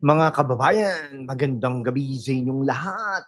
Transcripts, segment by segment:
Mga kababayan, magandang gabi sa inyong lahat.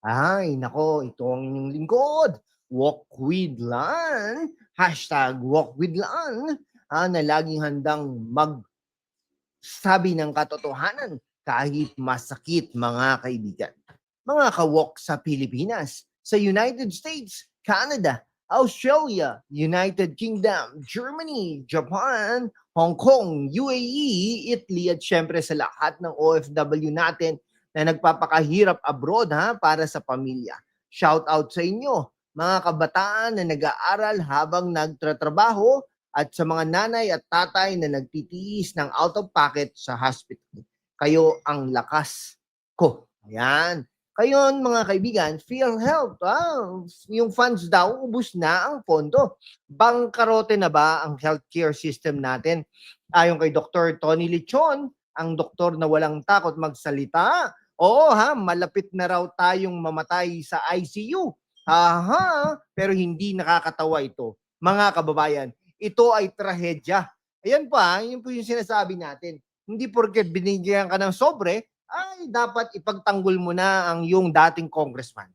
Ay, nako, ito ang inyong lingkod. Walk with Lan. Hashtag walk with Lan. Ah, na laging handang magsabi ng katotohanan kahit masakit mga kaibigan. Mga kawalk sa Pilipinas, sa United States, Canada, Australia, United Kingdom, Germany, Japan, Hong Kong, UAE, Italy at syempre sa lahat ng OFW natin na nagpapakahirap abroad ha para sa pamilya. Shout out sa inyo, mga kabataan na nag-aaral habang nagtratrabaho at sa mga nanay at tatay na nagtitiis ng out of pocket sa hospital. Kayo ang lakas ko. Ayan. Kayon mga kaibigan, PhilHealth, ah, yung funds daw, ubus na ang pondo. Bangkarote na ba ang healthcare system natin? Ayon kay Dr. Tony Lichon, ang doktor na walang takot magsalita. Oo ha, malapit na raw tayong mamatay sa ICU. Aha, pero hindi nakakatawa ito. Mga kababayan, ito ay trahedya. Ayan pa, yun po yung sinasabi natin. Hindi porket binigyan ka ng sobre, ay dapat ipagtanggol mo na ang yung dating congressman.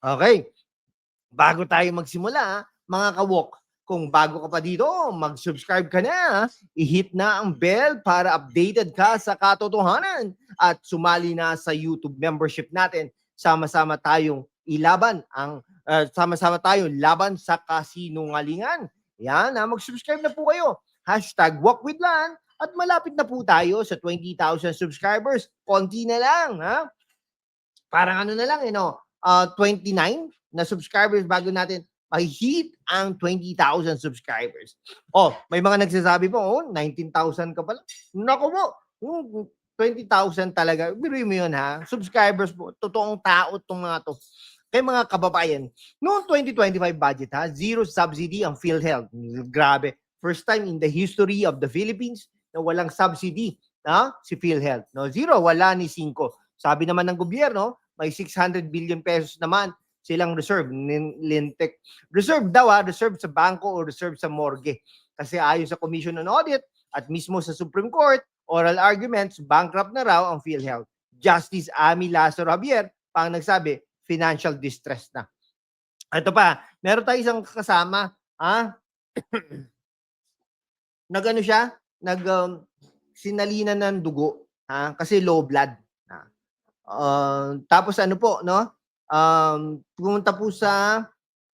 Okay. Bago tayo magsimula, mga kawok, kung bago ka pa dito, mag-subscribe ka na, i-hit na ang bell para updated ka sa katotohanan at sumali na sa YouTube membership natin. Sama-sama tayong ilaban ang uh, sama-sama tayo laban sa kasinungalingan. Yan, ha? mag-subscribe na po kayo. Hashtag walk with Lan at malapit na po tayo sa 20,000 subscribers. Konti na lang, ha? Parang ano na lang, you know, uh, 29 na subscribers bago natin ma-hit ang 20,000 subscribers. Oh, may mga nagsasabi po, oh, 19,000 ka pala. Naku po, hmm, 20,000 talaga. Biruin mo yun ha. Subscribers po, totoong tao itong mga to. Kaya mga kababayan, noong 2025 budget ha, zero subsidy ang PhilHealth. Grabe. First time in the history of the Philippines na walang subsidy ha, si PhilHealth. No, zero, wala ni 5. Sabi naman ng gobyerno, may 600 billion pesos naman silang reserve, Lintek. Reserve daw ha, reserve sa bangko o reserve sa morgue. Kasi ayon sa Commission on Audit at mismo sa Supreme Court, oral arguments, bankrupt na raw ang PhilHealth. Justice Ami Lazaro Javier, pang nagsabi, financial distress na. Ito pa, meron tayo isang kasama, ha? Nagano siya? Nag um, sinalina ng dugo, ha? Kasi low blood. Ha? Uh, tapos ano po, no? um, pumunta po sa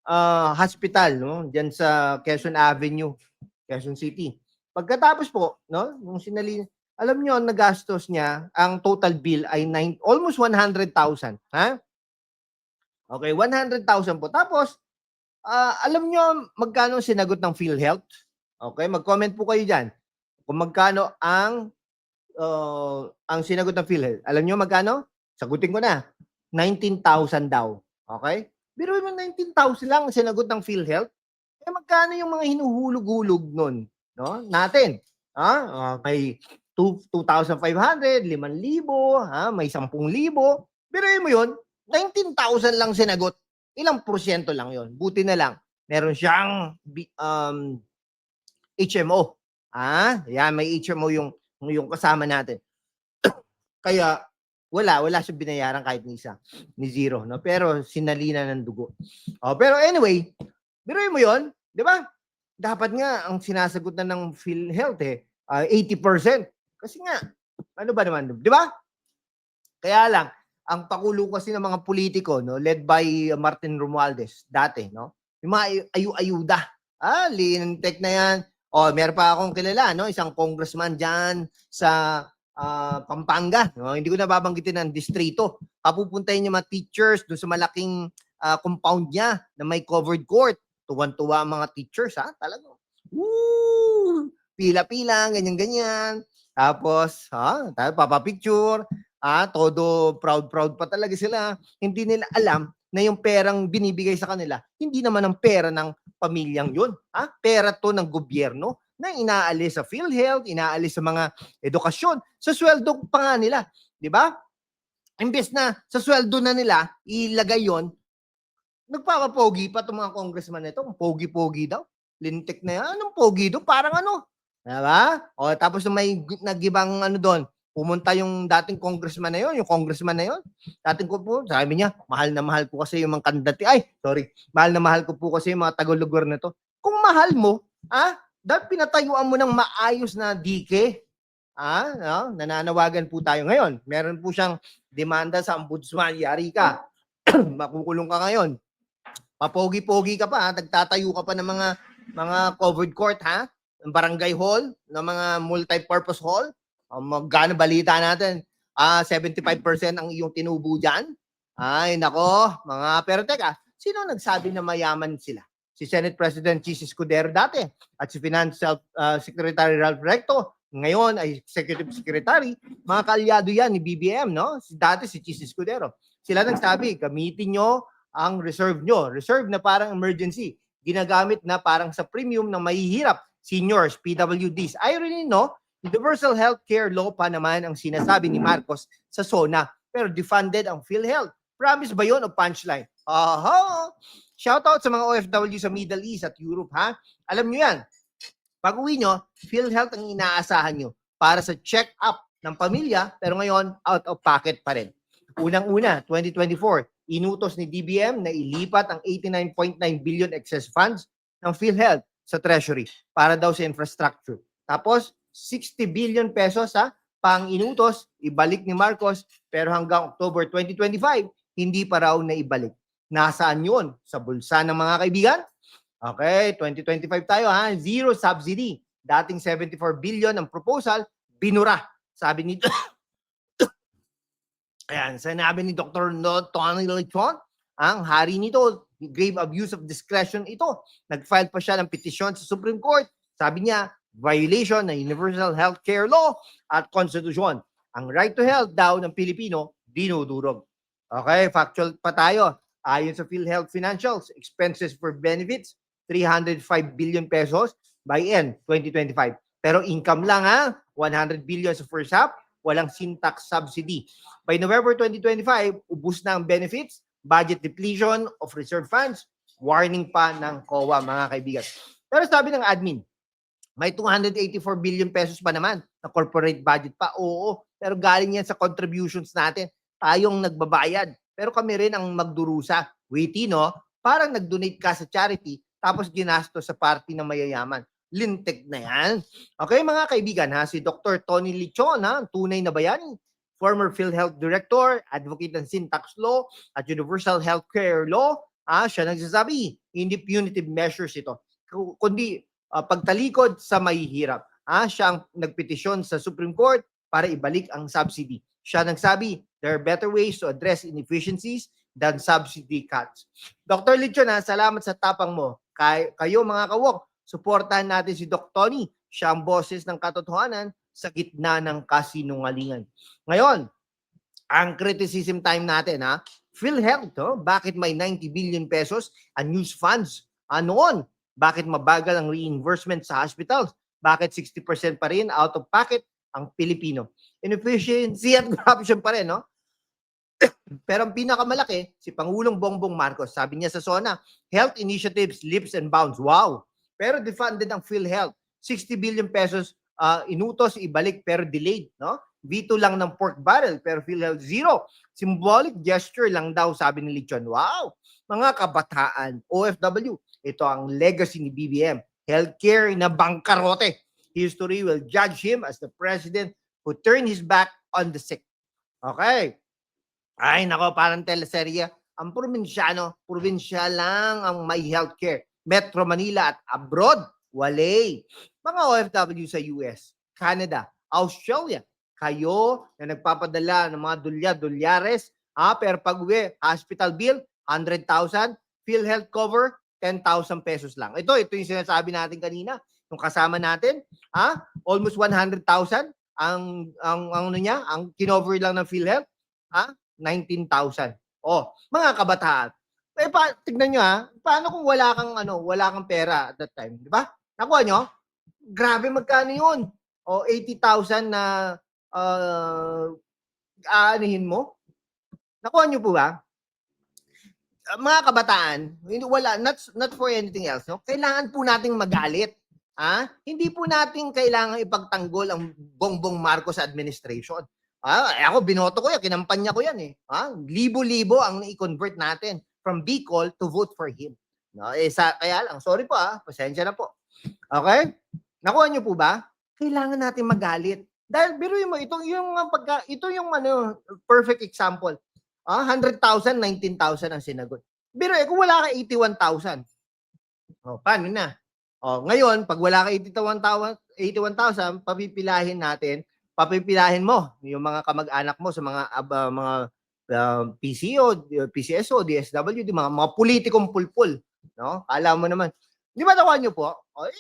uh, hospital, no? Diyan sa Quezon Avenue, Quezon City. Pagkatapos po, no, nung sinali, alam niyo ang nagastos niya, ang total bill ay nine, almost 100,000, ha? Okay, 100,000 po. Tapos, uh, alam niyo magkano sinagot ng PhilHealth? Okay, mag-comment po kayo diyan. Kung magkano ang uh, ang sinagot ng PhilHealth. Alam niyo magkano? Sagutin ko na. 19,000 daw. Okay? Pero mo 19,000 lang ang sinagot ng PhilHealth. Eh magkano yung mga hinuhulog-hulog nun? No? Natin. Ha? Uh, may 2,500, 5,000, ha? may 10,000. Pero mo yun, 19,000 lang sinagot. Ilang porsyento lang yon Buti na lang. Meron siyang um, HMO. Ah, yan, may HMO yung, yung kasama natin. Kaya, wala, wala siyang binayaran kahit ni isa, ni zero, no? Pero sinalina ng dugo. Oh, pero anyway, biruin mo 'yon, 'di ba? Dapat nga ang sinasagot na ng PhilHealth eh, uh, 80%. Kasi nga, ano ba naman, 'di ba? Kaya lang, ang pakulo kasi ng mga politiko, no, led by Martin Romualdez dati, no? Yung mga ayu-ayuda. Ah, lintek na 'yan. Oh, meron pa akong kilala, no, isang congressman diyan sa uh, Pampanga. No? Hindi ko na babanggitin ang distrito. Papupuntahin niya mga teachers doon sa malaking uh, compound niya na may covered court. Tuwan-tuwa ang mga teachers, ha? Talaga. Woo! Pila-pila, ganyan-ganyan. Tapos, ha? Tapos, papapicture. Ah, todo proud-proud pa talaga sila. Hindi nila alam na yung perang binibigay sa kanila, hindi naman ang pera ng pamilyang yun. Ha? Pera to ng gobyerno na inaalis sa PhilHealth, inaalis sa mga edukasyon, sa sweldo pa nga nila. Di ba? Imbes na sa sweldo na nila, ilagay yon nagpapapogi pa itong mga congressman nito. Pogi-pogi daw. Lintik na yan. Anong pogi do? Parang ano? Diba? O tapos may nagibang ano doon, Pumunta yung dating congressman na yon, yung congressman na yon. Dating ko po, sabi niya, mahal na mahal ko kasi yung mga kandidati. Ay, sorry. Mahal na mahal ko po kasi yung mga taga-lugar na to. Kung mahal mo, ah, dapat pinatayuan mo ng maayos na dike. Ah, no? nananawagan po tayo ngayon. Meron po siyang demanda sa ombudsman, yari ka. Makukulong ka ngayon. Papogi-pogi ka pa, ha? nagtatayo ka pa ng mga mga covered court, ha? Ng barangay hall, ng mga multi-purpose hall. Um, magkano balita natin? Ah, 75% ang iyong tinubo diyan. Ay, nako, mga pero teka, sino nagsabi na mayaman sila? Si Senate President Chis Escudero dati at si Financial uh, Secretary Ralph Recto ngayon ay Executive Secretary, mga kalyado yan ni BBM, no? Si dati si Chis Escudero. Sila nagsabi, gamitin nyo ang reserve nyo. Reserve na parang emergency. Ginagamit na parang sa premium ng mahihirap, seniors, PWDs. Irony, no? Universal Healthcare Law pa naman ang sinasabi ni Marcos sa SONA, pero defunded ang PhilHealth. Promise ba yon o punchline? Aha! Shoutout sa mga OFW sa Middle East at Europe, ha? Alam nyo yan, pag uwi nyo, PhilHealth ang inaasahan nyo para sa check-up ng pamilya, pero ngayon, out of pocket pa rin. Unang-una, 2024, inutos ni DBM na ilipat ang 89.9 billion excess funds ng PhilHealth sa Treasury para daw sa infrastructure. Tapos, 60 billion pesos ha, pang inutos, ibalik ni Marcos, pero hanggang October 2025, hindi pa raw na ibalik. Nasaan yun? Sa bulsa ng mga kaibigan? Okay, 2025 tayo ha, zero subsidy. Dating 74 billion ang proposal, binura. Sabi ni Ayan, sinabi ni Dr. Tony Lechon, ang hari nito, grave abuse of discretion ito. Nag-file pa siya ng petisyon sa Supreme Court. Sabi niya, violation ng Universal Healthcare Law at Constitution. Ang right to health daw ng Pilipino, dinudurog. Okay, factual pa tayo. Ayon sa PhilHealth Financials, expenses for benefits, 305 billion pesos by end 2025. Pero income lang ha, 100 billion sa first half, walang syntax subsidy. By November 2025, ubus na ang benefits, budget depletion of reserve funds, warning pa ng COA mga kaibigan. Pero sabi ng admin, may 284 billion pesos pa naman na corporate budget pa. Oo, pero galing yan sa contributions natin. Tayong nagbabayad. Pero kami rin ang magdurusa. Witty, no? Parang nag-donate ka sa charity tapos ginasto sa party ng mayayaman. Lintik na yan. Okay, mga kaibigan, ha? Si Dr. Tony Lichon, ha? Tunay na bayani. Former PhilHealth Director, advocate ng syntax law at Universal Healthcare Law. Ah, siya nagsasabi, hindi punitive measures ito. Ku- Kundi uh, pagtalikod sa mahihirap. Ah, siya ang nagpetisyon sa Supreme Court para ibalik ang subsidy. Siya nagsabi, there are better ways to address inefficiencies than subsidy cuts. Dr. Lichon, ha, salamat sa tapang mo. Kay, kayo mga kawok, suportahan natin si Doc Tony. Siya ang boses ng katotohanan sa gitna ng kasinungalingan. Ngayon, ang criticism time natin, ha? PhilHealth, no? bakit may 90 billion pesos unused funds? Ano on? Bakit mabagal ang reimbursement sa hospitals? Bakit 60% pa rin out of pocket ang Pilipino? Inefficiency at corruption pa rin, no? Pero ang pinakamalaki, si Pangulong Bongbong Marcos, sabi niya sa SONA, health initiatives, leaps and bounds. Wow! Pero defunded ang PhilHealth. 60 billion pesos uh, inutos, ibalik, pero delayed, no? Veto lang ng pork barrel, pero PhilHealth zero. Symbolic gesture lang daw, sabi ni Lichon. Wow! Mga kabataan, OFW, ito ang legacy ni BBM. Healthcare na bangkarote. History will judge him as the president who turned his back on the sick. Okay. Ay, nako, parang teleserye. Ang probinsyano, probinsya lang ang may healthcare. Metro Manila at abroad, wale. Mga OFW sa US, Canada, Australia, kayo na nagpapadala ng mga dulya-dulyares, ah, pero pag uwi, hospital bill, 100,000, PhilHealth cover, 10,000 pesos lang. Ito, ito yung sinasabi natin kanina, yung kasama natin, ah, almost 100,000 ang ang ano niya, ang kinover lang ng PhilHealth, ah, 19,000. Oh, mga kabataan. Eh, pa, tignan nyo ha, paano kung wala kang ano, wala kang pera at that time, di ba? Nakuha nyo? Grabe magkano yun? O 80,000 na uh, aanihin mo? Nakuha nyo po ba? Mga kabataan, hindi wala not not for anything else, no? Kailangan po nating magalit. ah, hindi po natin kailangan ipagtanggol ang Bongbong Marcos administration. Ah, eh, ako binoto ko yan, kinampanya ko yan eh. Ah, libo-libo ang i-convert natin from Bicol to vote for him. No, eh, sa, kaya lang, sorry po ah, pasensya na po. Okay? Nakuha niyo po ba? Kailangan natin magalit. Dahil biruin mo, ito yung pagka, ito yung ano, perfect example. Ah, 100,000, 19,000 ang sinagot. Pero eh, kung wala ka 81,000, oh, paano na? Oh, ngayon, pag wala ka 81,000, 81,000, papipilahin natin, papipilahin mo yung mga kamag-anak mo sa mga ah, mga ah, PCO, PCSO, DSWD, mga mga politikong pulpul, no? Alam mo naman. Di ba nakuha niyo po? Oh, eh,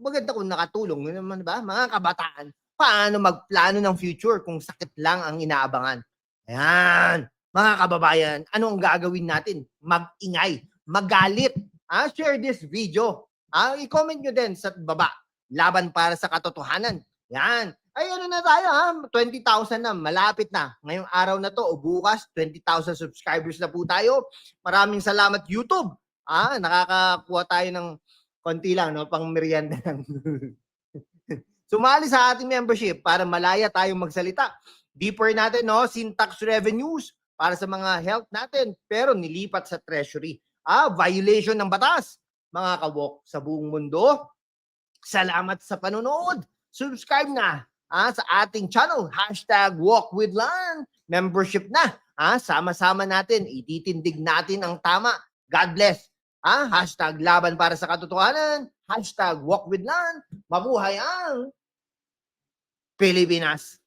maganda kung nakatulong yun naman, ba? Mga kabataan, paano magplano ng future kung sakit lang ang inaabangan? Ayan. Mga kababayan, ano ang gagawin natin? Mag-ingay, magalit. Ah, share this video. Ah, i-comment nyo din sa baba. Laban para sa katotohanan. Yan. Ay, ano na tayo ha? 20,000 na. Malapit na. Ngayong araw na to o bukas, 20,000 subscribers na po tayo. Maraming salamat YouTube. Ah, nakakakuha tayo ng konti lang, no? Pang merienda lang. Sumali sa ating membership para malaya tayong magsalita. Deeper natin, no? Syntax revenues para sa mga health natin. Pero nilipat sa treasury. Ah, violation ng batas. Mga kawok sa buong mundo. Salamat sa panonood. Subscribe na ah, sa ating channel. Hashtag Walk with Lan. Membership na. Ah, sama-sama natin. Ititindig natin ang tama. God bless. Ah, hashtag laban para sa katotohanan. Hashtag walk with Lan. Mabuhay ang Pilipinas.